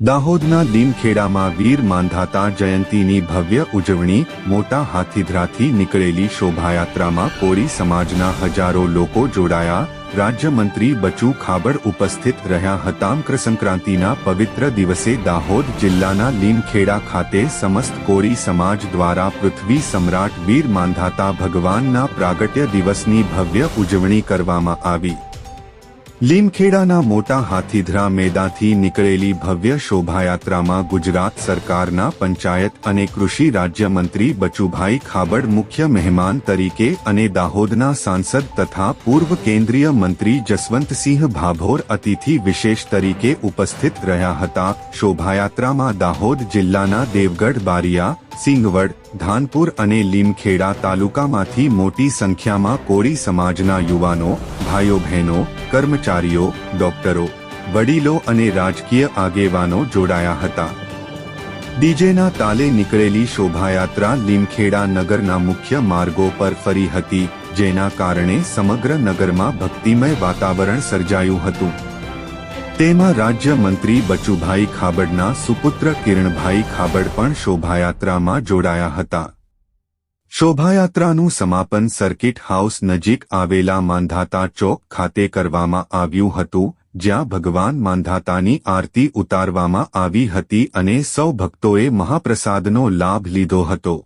દાહોદના લીમખેડામાં વીર માંધાતા જયંતીની ભવ્ય ઉજવણી, મોટા હાથીધરાથી નીકળેલી શોભાયાત્રામાં કોળી સમાજના હજારો લોકો જોડાયા, રાજ્યમંત્રી બચુ ખાબડ ઉપસ્થિત રહ્યા હતા. મકરસંક્રાંતિના પવિત્ર દિવસે દાહોદ જિલ્લાના લીમખેડા ખાતે સમસ્ત કોળી સમાજ દ્વારા પૃથ્વી સમ્રાટ વીર માંધાતા ભગવાનના પ્રાગટ્ય દિવસની ભવ્ય ઉજવણી કરવામાં આવી. લીમખેડાના મોટા હાથીધરા મેદાથી નીકળેલી ભવ્ય શોભાયાત્રામાં ગુજરાત સરકારના પંચાયત અને કૃષિ રાજ્યમંત્રી બચુભાઈ ખાબડ મુખ્ય મહેમાન તરીકે અને દાહોદના સાંસદ તથા પૂર્વ કેન્દ્રીય મંત્રી જસવંતસિંહ ભાભોર અતિથિ વિશેષ તરીકે ઉપસ્થિત રહ્યા હતા. શોભાયાત્રામાં દાહોદ જિલ્લાના દેવગઢ બારિયા સિંગવડ, ધાનપુર અને લીમખેડા તાલુકામાંથી મોટી સંખ્યામાં કોળી સમાજના યુવાનો, ભાઈઓ બહેનો, કર્મચારીઓ, ડોક્ટરો, વડીલો અને રાજકીય આગેવાનો જોડાયા હતા. ડીજેના તાલે નીકળેલી શોભાયાત્રા લીમખેડા નગરના મુખ્ય માર્ગો પર ફરી હતી, જેના કારણે સમગ્ર નગરમાં ભક્તિમય વાતાવરણ સર્જાયું હતું. તેમાં રાજ્ય મંત્રી બચુભાઈ ખાબડના સુપુત્ર કિરણભાઈ ખાબડ પણ શોભાયાત્રામાં જોડાયા હતા. શોભાયાત્રાનું સમાપન સર્કિટ હાઉસ નજીક આવેલા માંધાતા ચોક ખાતે કરવામાં આવ્યું હતું, જ્યાં ભગવાન માંધાતાની આરતી ઉતારવામાં આવી હતી અને સૌ ભક્તોએ મહાપ્રસાદનો લાભ લીધો હતો.